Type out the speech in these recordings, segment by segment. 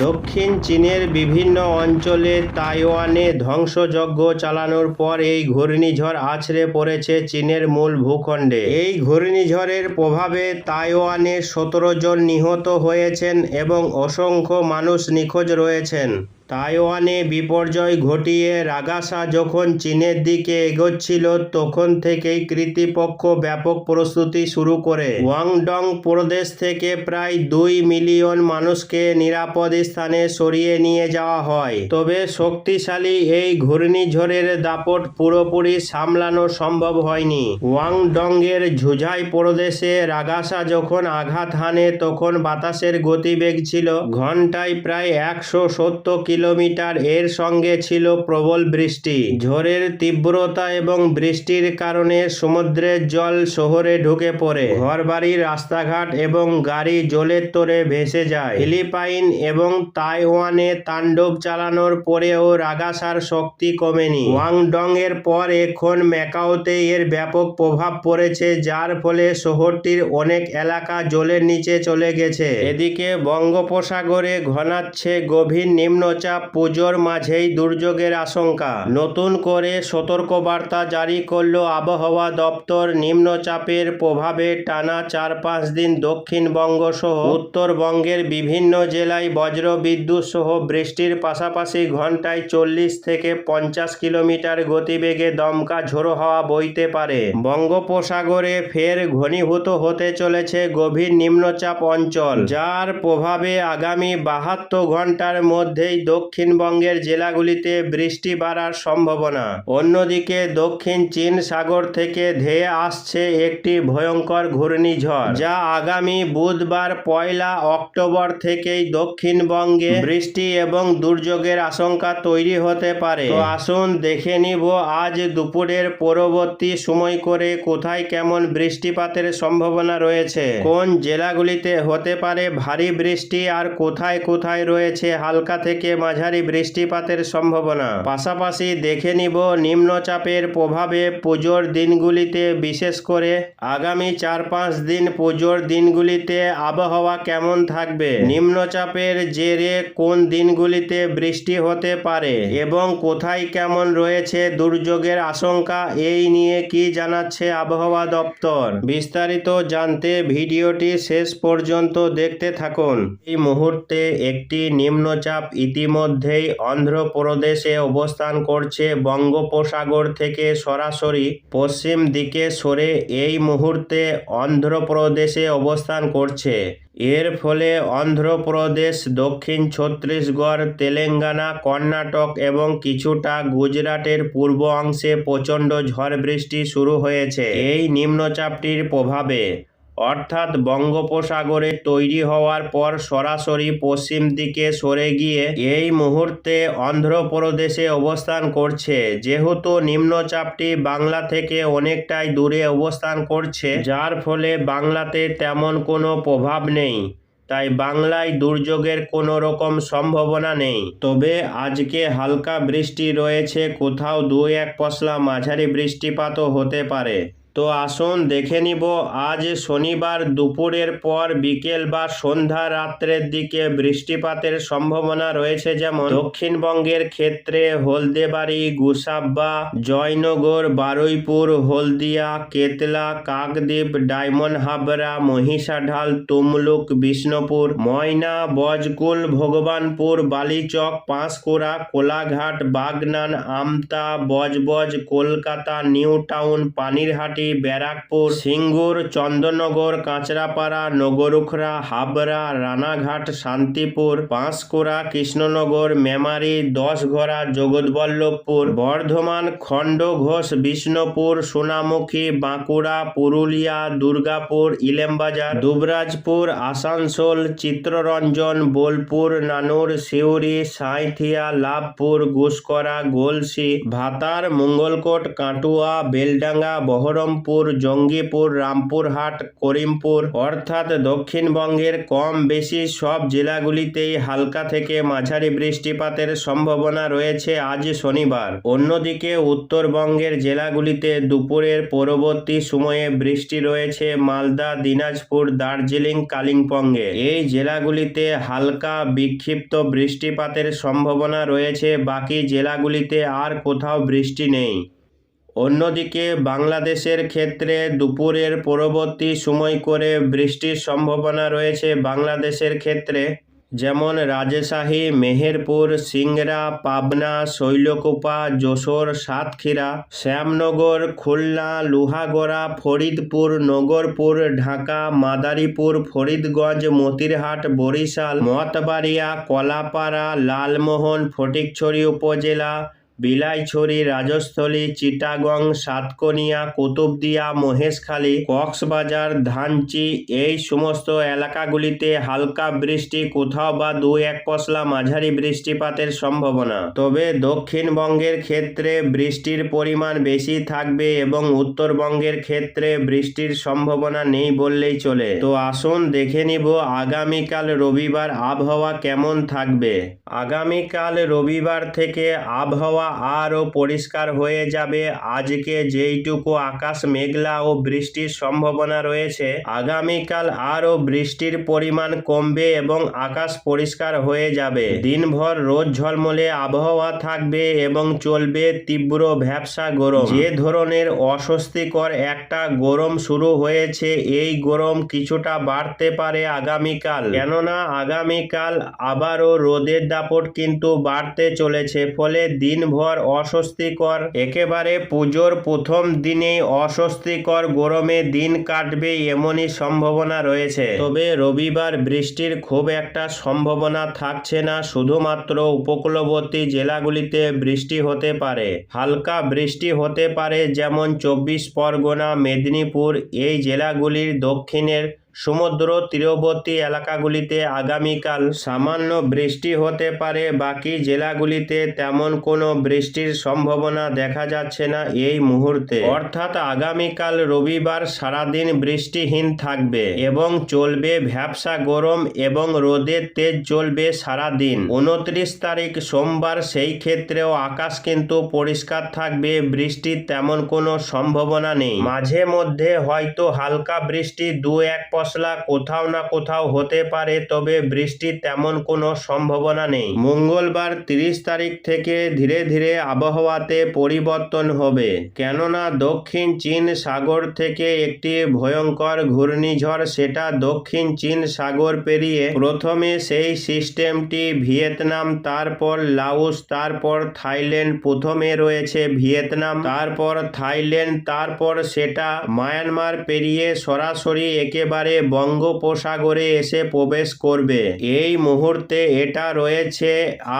দক্ষিণ চীনের বিভিন্ন অঞ্চলে তাইওয়ানে ধ্বংসযজ্ঞ চালানোর পর এই ঘূর্ণিঝড় আছড়ে পড়েছে চীনের মূল ভূখণ্ডে। এই ঘূর্ণিঝড়ের প্রভাবে তাইওয়ানে সতেরো জন নিহত হয়েছেন এবং অসংখ্য মানুষ নিখোঁজ রয়েছেন। তাইওয়ানে বিপর্যয় ঘটিয়ে রাগাসা যখন চীনের দিকে এগোচ্ছিল, তখন থেকেই কৃতিপক্ষ ব্যাপক প্রস্তুতি শুরু করে। ওয়াংডং প্রদেশ থেকে প্রায় দুই মিলিয়ন মানুষকে নিরাপদ স্থানে সরিয়ে নিয়ে যাওয়া হয়। তবে শক্তিশালী এই ঘূর্ণিঝড়ের দাপট পুরোপুরি সামলানো সম্ভব হয়নি। ওয়াংডংয়ের ঝুঝাই প্রদেশে রাগাসা যখন আঘাত হানে, তখন বাতাসের গতিবেগ ছিল ঘন্টায় প্রায় একশো সত্তর কিলোমিটার, এর সঙ্গে ছিল প্রবল বৃষ্টি। ঝড়ের তীব্রতা এবং বৃষ্টির কারণে সমুদ্রের জল শহরে ঢুকে পড়ে। ঘরবাড়ি, রাস্তাঘাট এবং গাড়ি জলের তোরে ভেসে যায়। ফিলিপাইন এবং তাইওয়ানে তাণ্ডব চালানোর পরেও রাগাসার শক্তি কমেনি। ওয়াংডং এর পর এখন ম্যাকাওতে এর ব্যাপক প্রভাব পড়েছে, যার ফলে শহরটির অনেক এলাকা জলের নিচে চলে গেছে। এদিকে বঙ্গোপসাগরে ঘনাচ্ছে গভীর নিম্নচাপ। পুজোর মাঝেই দুর্যোগের আশঙ্কা। নতুন করে সতর্কবার্তা জারি করল আবহাওয়া দপ্তর। নিম্নচাপের প্রভাবে টানা চার পাঁচ দিন দক্ষিণবঙ্গ সহ উত্তরবঙ্গের বিভিন্ন জেলায় বজ্র বিদ্যুৎ সহ বৃষ্টির পাশাপাশি ঘন্টায় চল্লিশ থেকে পঞ্চাশ কিলোমিটার গতিবেগে দমকা ঝোড়ো হওয়া বইতে পারে। বঙ্গোপসাগরে ফের ঘনীভূত হতে চলেছে গভীর নিম্নচাপ অঞ্চল, যার প্রভাবে আগামী বাহাত্তর ঘণ্টার মধ্যেই দক্ষিণবঙ্গের জেলাগুলিতে বৃষ্টি বাড়ার সম্ভাবনা। অন্যদিকে দক্ষিণ চীন সাগর থেকে ধেয়ে আসছে একটি ভয়ঙ্কর ঘূর্ণিঝড়, যা আগামী বুধবার পয়লা অক্টোবর থেকেই দক্ষিণবঙ্গে বৃষ্টি এবং দুর্যোগের আশঙ্কা তৈরি হতে পারে। তো আসুন দেখে নিব আজ দুপুরের পরবর্তী সময় করে কোথায় কেমন বৃষ্টিপাতের সম্ভাবনা রয়েছে, কোন জেলাগুলিতে হতে পারে ভারী বৃষ্টি, আর কোথায় কোথায় রয়েছে হালকা থেকে মাঝারি বৃষ্টিপাতের সম্ভাবনা। পাশাপাশি দেখে নিব নিম্নচাপের প্রভাবে পুজোর দিনগুলিতে, বিশেষ করে আগামী চার পাঁচ দিন পুজোর দিনগুলিতে আবহাওয়া কেমন থাকবে? নিম্নচাপের জেরে কোন দিনগুলিতে বৃষ্টি হতে পারে? এবং কোথায় কেমন রয়েছে দুর্যোগের আশঙ্কা? এই নিয়ে কি জানাচ্ছে আবহাওয়া দপ্তর? বিস্তারিত জানতে ভিডিওটি শেষ পর্যন্ত দেখতে থাকুন। এই মুহূর্তে একটি নিম্নচাপ ইতিমধ্যেই অন্ধ্রপ্রদেশে অবস্থান করছে বঙ্গোপসাগর থেকে সরাসরি পশ্চিম দিকে সরে এই মুহূর্তে অন্ধ্রপ্রদেশে অবস্থান করছে। এর ফলে অন্ধ্রপ্রদেশ, দক্ষিণ ছত্তিশগড়, তেলেঙ্গানা, কর্ণাটক এবং কিছুটা গুজরাটের পূর্ব অংশে প্রচণ্ড ঝড় বৃষ্টি শুরু হয়েছে। এই নিম্নচাপটির প্রভাবে অর্থাৎ বঙ্গোপসাগরে তৈরি হওয়ার পর সরাসরি পশ্চিম দিকে সরে গিয়ে এই মুহূর্তে অন্ধ্রপ্রদেশে অবস্থান করছে। যেহেতু নিম্নচাপটি বাংলা থেকে অনেকটাই দূরে অবস্থান করছে, যার ফলে বাংলাতে তেমন কোনো প্রভাব নেই। তাই বাংলায় দুর্যোগের কোনো রকম সম্ভাবনা নেই। তবে আজকে হালকা বৃষ্টি রয়েছে, কোথাও দু এক পশলা মাঝারি বৃষ্টিপাতও হতে পারে। তো আসুন দেখে নিব, আজ শনিবার দুপুরের পর বিকেল বা সন্ধ্যা রাত্রের দিকে বৃষ্টিপাতের সম্ভাবনা রয়েছে যেমন দক্ষিণবঙ্গের ক্ষেত্রে হলদেবাড়ি, গুসাব্বা, জয়নগর, বারুইপুর, হলদিয়া, কেতলা, কাকদ্বীপ, ডায়মন্ড হাবড়া, মহিষাঢাল, তুমলুক, বিষ্ণুপুর, ময়না বজকুল ভগবানপুর, বালিচক, পাঁশকুড়া, কোলাঘাট, বাগনান, আমতা, বজবজ, কলকাতা, নিউ টাউন, পানিরহাটি ব্যারাকপুর, সিঙ্গুর, চন্দননগর, কাঁচরাপাড়া, নগরুখরা, হাবড়া, রানাঘাট, শান্তিপুর, পাঁশকুড়া, কৃষ্ণনগর, মেমারি, দশঘরা, জগৎবল্লভপুর, বর্ধমান, খণ্ডঘোষ, বিষ্ণুপুর, সোনামুখী, বাঁকুড়া, পুরুলিয়া, দুর্গাপুর, ইলেমবাজার, দুবরাজপুর, আসানসোল চিত্ররঞ্জন বোলপুর, নানুর, সিউড়ি, সাঁইথিয়া, লাভপুর গুসকরা গোলসি, ভাতার, মঙ্গলকোট, কাটুয়া, বেলডাঙ্গা, বহরমপুর আলমপুর জঙ্গিপুর, রামপুরহাট, করিমপুর অর্থাৎ দক্ষিণবঙ্গের কম বেশি সব জেলাগুলিতেই হালকা থেকে মাঝারি বৃষ্টিপাতের সম্ভাবনা রয়েছে আজ শনিবার। অন্যদিকে উত্তরবঙ্গের জেলাগুলিতে দুপুরের পরবর্তী সময়ে বৃষ্টি রয়েছে মালদা, দিনাজপুর, দার্জিলিং, কালিম্পংয়ে। এই জেলাগুলিতে হালকা বিক্ষিপ্ত বৃষ্টিপাতের সম্ভাবনা রয়েছে, বাকি জেলাগুলিতে আর কোথাও বৃষ্টি নেই। অন্যদিকে বাংলাদেশের ক্ষেত্রে দুপুরের পরবর্তী সময় করে বৃষ্টির সম্ভাবনা রয়েছে বাংলাদেশের ক্ষেত্রে, যেমন রাজশাহী, মেহেরপুর, সিংড়া, পাবনা, শৈলকুপা, যশোর, সাতক্ষীরা, শ্যামনগর, খুলনা, লোহাগড়া, ফরিদপুর, নগরপুর, ঢাকা, মাদারীপুর, ফরিদগঞ্জ, মতিরহাট, বরিশাল মতবাড়িয়া কলাপাড়া, লালমোহন, ফটিকছড়ি উপজেলা বিলাইছড়ি, রাজস্থলী, চিটাগং, সাতকনিয়া, কুতুবদিয়া, মহেশখালী, কক্সবাজার, ধানচি এই সমস্ত এলাকাগুলিতে হালকা বৃষ্টি, কোথাও বা দু এক পশলা মাঝারি বৃষ্টিপাতের সম্ভাবনা। তবে দক্ষিণবঙ্গের ক্ষেত্রে বৃষ্টির পরিমাণ বেশি থাকবে এবং উত্তরবঙ্গের ক্ষেত্রে বৃষ্টির সম্ভাবনা নেই বললেই চলে। তো আসুন দেখে নিব আগামীকাল রবিবার আবহাওয়া কেমন থাকবে। আগামীকাল রবিবার থেকে আবহাওয়া আরও পরিষ্কার হয়ে যাবে। আজকে যেইটুকু আকাশ মেঘলা ও বৃষ্টির সম্ভাবনা রয়েছে, আগামীকাল আরও বৃষ্টির পরিমাণ কমবে এবং আকাশ পরিষ্কার হয়ে যাবে। দিনভর রোদ ঝলমলে, আবহাওয়া থাকবে এবং চলবে তীব্র ভ্যাবসা গরম। যে ধরনের অস্বস্তিকর একটা গরম শুরু হয়েছে, এই গরম কিছুটা বাড়তে পারে আগামীকাল। কেননা আগামীকাল আবারও রোদের দাপট কিন্তু বাড়তে চলেছে, ফলে দিনভর অস্বস্তিকর। একেবারে পুজোর প্রথম দিনেই অস্বস্তিকর গরমে দিন কাটবে এমনই সম্ভাবনা রয়েছে। তবে রবিবার বৃষ্টির খুব একটা সম্ভাবনা থাকছে না, শুধুমাত্র উপকূলবর্তী জেলাগুলিতে বৃষ্টি হতে পারে। হালকা বৃষ্টি হতে পারে যেমন চব্বিশ পরগনা, মেদিনীপুর, এই জেলাগুলির দক্ষিণের সমুদ্র তীরবর্তী এলাকাগুলিতে আগামীকাল সামান্য বৃষ্টি হতে পারে। বাকি জেলাগুলিতে তেমন কোনো বৃষ্টির সম্ভাবনা দেখা যাচ্ছে না এই মুহূর্তে। অর্থাৎ আগামীকাল রবিবার সারাদিন বৃষ্টিহীন থাকবে এবং চলবে ভ্যাবসা গরম এবং রোদের তেজ চলবে সারাদিন। উনত্রিশ তারিখ সোমবার সেই ক্ষেত্রেও আকাশ কিন্তু পরিষ্কার থাকবে, বৃষ্টির তেমন কোনো সম্ভাবনা নেই। মাঝে মধ্যে হয়তো হালকা বৃষ্টি দু এক পশলা কোথাও না কোথাও হতে পারে, তবে বৃষ্টির তেমন কোনো সম্ভাবনা নেই। মঙ্গলবার তিরিশ তারিখ থেকে ধীরে ধীরে আবহাওয়াতে পরিবর্তন হবে। কেননা দক্ষিণ চীন সাগর থেকে একটি ভয়ঙ্কর ঘূর্ণিঝড়, সেটা দক্ষিণ চীন সাগর পেরিয়ে প্রথমে সেই সিস্টেমটি ভিয়েতনাম, তারপর লাউস তারপর থাইল্যান্ড প্রথমে রয়েছে ভিয়েতনাম, তারপর থাইল্যান্ড, তারপর সেটা মায়ানমার পেরিয়ে সরাসরি একেবারে বঙ্গোপসাগরে এসে প্রবেশ করবে। এই মুহূর্তে এটা রয়েছে,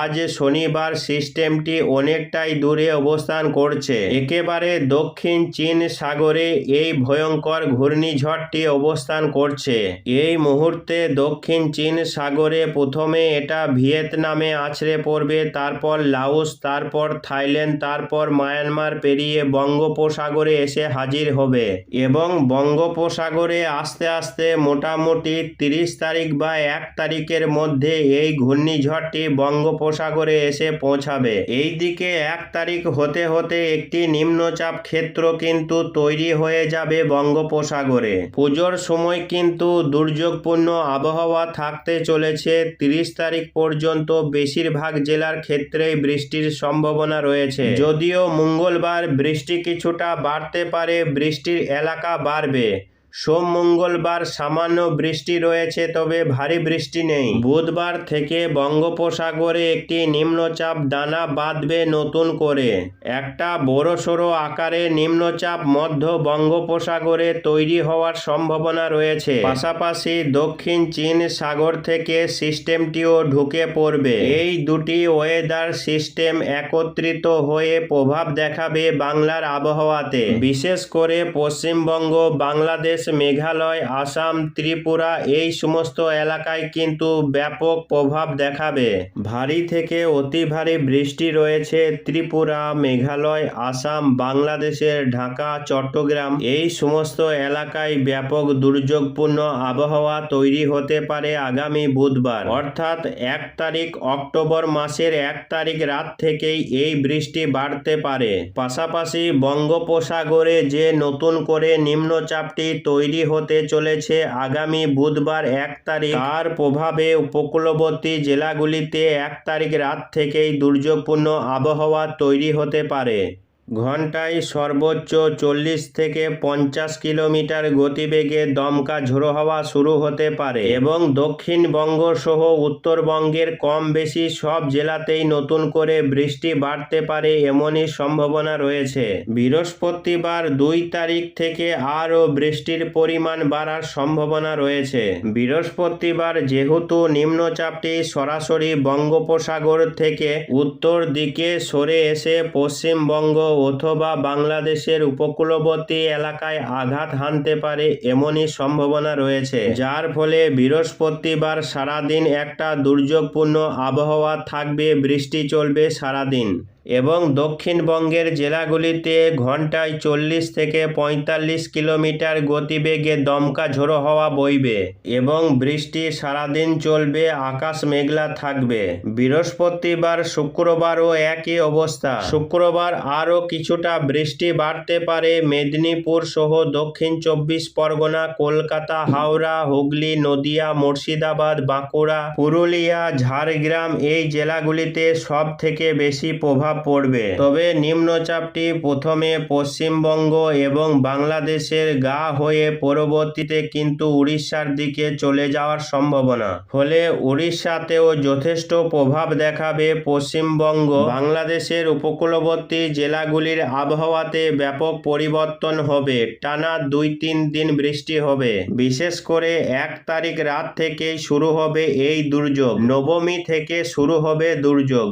আজ শনিবার সিস্টেমটি অনেকটাই দূরে অবস্থান করছে। একেবারে দক্ষিণ চীন সাগরে এই ভয়ঙ্কর ঘূর্ণিঝড়টি অবস্থান করছে। এই মুহূর্তে দক্ষিণ চীন সাগরে প্রথমে এটা ভিয়েতনামে আছড়ে পড়বে, তারপর লাওস, তারপর থাইল্যান্ড, তারপর মায়ানমার পেরিয়ে বঙ্গোপসাগরে এসে হাজির হবে এবং বঙ্গোপসাগরে আস্তে আস্তে মোটামুটি তিরিশ তারিখ বা এক তারিখের মধ্যে এই ঘূর্ণিঝড়টি বঙ্গোপসাগরে এসে পৌঁছাবে। এই দিকে এক তারিখ হতে হতে একটি নিম্নচাপ ক্ষেত্র কিন্তু তৈরি হয়ে যাবে বঙ্গোপসাগরে। পুজোর সময় কিন্তু দুর্যোগপূর্ণ আবহাওয়া থাকতে চলেছে। তিরিশ তারিখ পর্যন্ত বেশিরভাগ জেলার ক্ষেত্রেই বৃষ্টির সম্ভাবনা রয়েছে। যদিও মঙ্গলবার বৃষ্টি কিছুটা বাড়তে পারে, বৃষ্টির এলাকা বাড়বে। সোম মঙ্গলবার সামান্য বৃষ্টি রয়েছে, তবে ভারী বৃষ্টি নেই। বুধবার থেকে বঙ্গোপসাগরে একটি নিম্নচাপ দানা বাঁধবে নতুন করে। একটা বড়সড় আকারে নিম্নচাপ মধ্য বঙ্গোপসাগরে তৈরি হওয়ার সম্ভাবনা রয়েছে। পাশাপাশি দক্ষিণ চীন সাগর থেকে সিস্টেমটিও ঢুকে পড়বে। এই দুটি ওয়েদার সিস্টেম একত্রিত হয়ে প্রভাব দেখাবে বাংলার আবহাওয়াতে। বিশেষ করে পশ্চিমবঙ্গ, বাংলাদেশ বাংলাদেশ, মেঘালয়, আসাম, ত্রিপুরা এই সমস্ত এলাকায় কিন্তু ব্যাপক প্রভাব দেখাবে। ভারী থেকে অতি ভারী বৃষ্টি রয়েছে ত্রিপুরা, মেঘালয়, আসাম, বাংলাদেশের ঢাকা, চট্টগ্রাম। এই সমস্ত এলাকায় ব্যাপক দুর্যোগপূর্ণ আবহাওয়া তৈরি হতে পারে আগামী বুধবার। অর্থাৎ এক তারিখ অক্টোবর মাসের এক তারিখ রাত থেকেই এই বৃষ্টি বাড়তে পারে। পাশাপাশি বঙ্গোপসাগরে যে নতুন করে নিম্নচাপটি তৈরি হতে চলেছে আগামী বুধবার এক তারিখ। তার প্রভাবে উপকূলবর্তী জেলাগুলিতে এক তারিখ রাত থেকেই দুর্যোগপূর্ণ আবহাওয়া তৈরি হতে পারে। ঘন্টায় সর্বোচ্চ চল্লিশ থেকে পঞ্চাশ কিলোমিটার গতিবেগে দমকা ঝোড়ো হওয়া শুরু হতে পারে এবং দক্ষিণবঙ্গ সহ উত্তরবঙ্গের কম বেশি সব জেলাতেই নতুন করে বৃষ্টি বাড়তে পারে এমনই সম্ভাবনা রয়েছে। বৃহস্পতিবার দুই তারিখ থেকে আরও বৃষ্টির পরিমাণ বাড়ার সম্ভাবনা রয়েছে। বৃহস্পতিবার যেহেতু নিম্নচাপটি সরাসরি বঙ্গোপসাগর থেকে উত্তর দিকে সরে এসে পশ্চিমবঙ্গ অথবা বাংলাদেশের উপকূলবর্তী এলাকায় আঘাত হানতে পারে এমনই সম্ভাবনা রয়েছে। যার ফলে বৃহস্পতিবার সারাদিন একটা দুর্যোগপূর্ণ আবহাওয়া থাকবে, বৃষ্টি চলবে সারাদিন। এবং দক্ষিণবঙ্গের জেলাগুলিতে ঘন্টায় চল্লিশ থেকে পঁয়তাল্লিশ কিলোমিটার গতিবেগে দমকা ঝোড়ো হওয়া বইবে এবং বৃষ্টি সারাদিন চলবে, আকাশ মেঘলা থাকবে। বৃহস্পতিবার, শুক্রবারও একই অবস্থা। শুক্রবার আরও কিছুটা বৃষ্টি বাড়তে পারে মেদিনীপুর সহ দক্ষিণ চব্বিশ পরগনা, কলকাতা, হাওড়া, হুগলি, নদিয়া, মুর্শিদাবাদ, বাঁকুড়া, পুরুলিয়া, ঝাড়গ্রাম এই জেলাগুলিতে সব থেকে বেশি প্রভাব পড়বে। তবে নিম্নচাপটি প্রথমে পশ্চিমবঙ্গ এবং বাংলাদেশের গা হয়ে পরবর্তীতে কিন্তু উড়িষ্যার দিকে চলে যাওয়ার সম্ভাবনা। ফলে উড়িষ্যাতেও যথেষ্ট প্রভাব দেখাবে পশ্চিমবঙ্গ। বাংলাদেশের উপকূলবর্তী জেলাগুলির আবহাওয়াতে ব্যাপক পরিবর্তন হবে। টানা দুই তিন দিন বৃষ্টি হবে। বিশেষ করে এক তারিখ রাত থেকেই শুরু হবে এই দুর্যোগ। নবমী থেকে শুরু হবে দুর্যোগ।